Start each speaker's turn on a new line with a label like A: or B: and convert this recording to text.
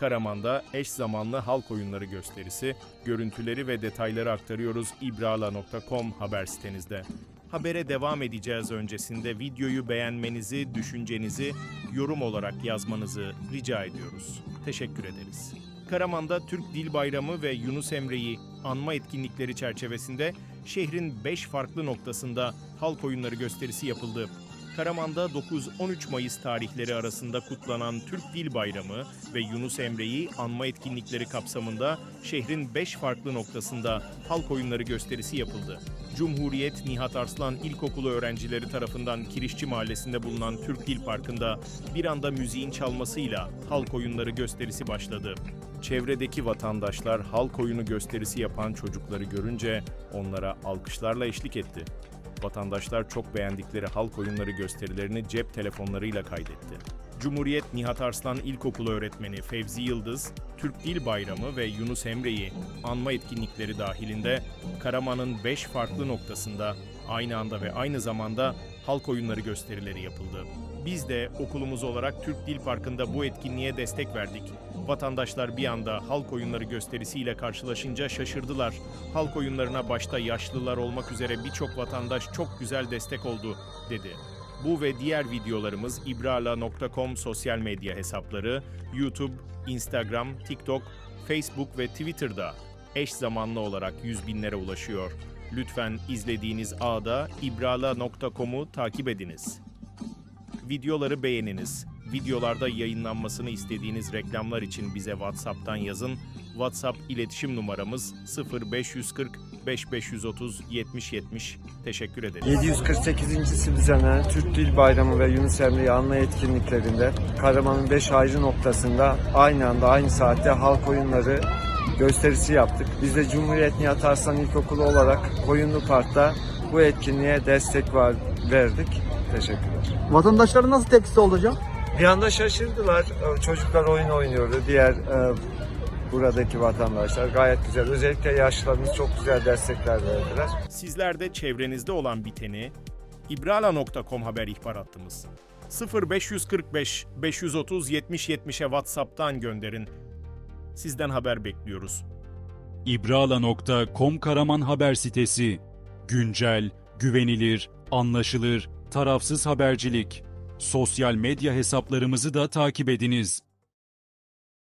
A: Karaman'da eş zamanlı halk oyunları gösterisi, görüntüleri ve detayları aktarıyoruz ibrala.com haber sitemizde. Habere devam edeceğiz öncesinde videoyu beğenmenizi, düşüncenizi yorum olarak yazmanızı rica ediyoruz. Teşekkür ederiz. Karaman'da Türk Dil Bayramı ve Yunus Emre'yi anma etkinlikleri çerçevesinde şehrin 5 farklı noktasında halk oyunları gösterisi yapıldı. Karaman'da 9-13 Mayıs tarihleri arasında kutlanan Türk Dil Bayramı ve Yunus Emre'yi anma etkinlikleri kapsamında şehrin 5 farklı noktasında halk oyunları gösterisi yapıldı. Cumhuriyet Nihat Arslan İlkokulu öğrencileri tarafından Kirişçi Mahallesi'nde bulunan Türk Dil Parkı'nda bir anda müziğin çalmasıyla halk oyunları gösterisi başladı. Çevredeki vatandaşlar halk oyunu gösterisi yapan çocukları görünce onlara alkışlarla eşlik etti. Vatandaşlar çok beğendikleri halk oyunları gösterilerini cep telefonlarıyla kaydetti. Cumhuriyet Nihat Arslan İlkokulu öğretmeni Fevzi Yıldız, Türk Dil Bayramı ve Yunus Emre'yi anma etkinlikleri dahilinde Karaman'ın 5 farklı noktasında aynı anda ve aynı zamanda halk oyunları gösterileri yapıldı. Biz de okulumuz olarak Türk Dil Parkı'nda bu etkinliğe destek verdik. Vatandaşlar bir anda halk oyunları gösterisiyle karşılaşınca şaşırdılar. Halk oyunlarına başta yaşlılar olmak üzere birçok vatandaş çok güzel destek oldu, dedi. Bu ve diğer videolarımız ibrala.com sosyal medya hesapları, YouTube, Instagram, TikTok, Facebook ve Twitter'da eş zamanlı olarak yüz binlere ulaşıyor. Lütfen izlediğiniz ağda ibrala.com'u takip ediniz. Videoları beğeniniz. Videolarda yayınlanmasını istediğiniz reklamlar için bize WhatsApp'tan yazın. WhatsApp iletişim numaramız 0540 5530 70 70. Teşekkür ederiz.
B: 748. düzenlenen Türk Dil Bayramı ve Yunus Emre'yi anma etkinliklerinde Karaman'ın 5 ayrı noktasında aynı anda aynı saatte halk oyunları gösterisi yaptık. Biz de Cumhuriyet Nihat Arslan İlkokulu olarak Koyunlu Park'ta bu etkinliğe destek var, verdik. Teşekkürler.
C: Vatandaşların nasıl tepkisi olacak?
B: Bir anda şaşırdılar. Ee, Çocuklar oyun oynuyordu. Diğer e, buradaki vatandaşlar gayet güzel. Özellikle yaşlılarımız çok güzel destekler verdiler.
A: Sizler de çevrenizde olan biteni ibrala.com haber ihbar hattımız 0545 530 70 70'e WhatsApp'tan gönderin. Sizden haber bekliyoruz.
D: ibrala.com Karaman haber sitesi. Güncel, güvenilir, anlaşılır, tarafsız habercilik. Sosyal medya hesaplarımızı da takip ediniz.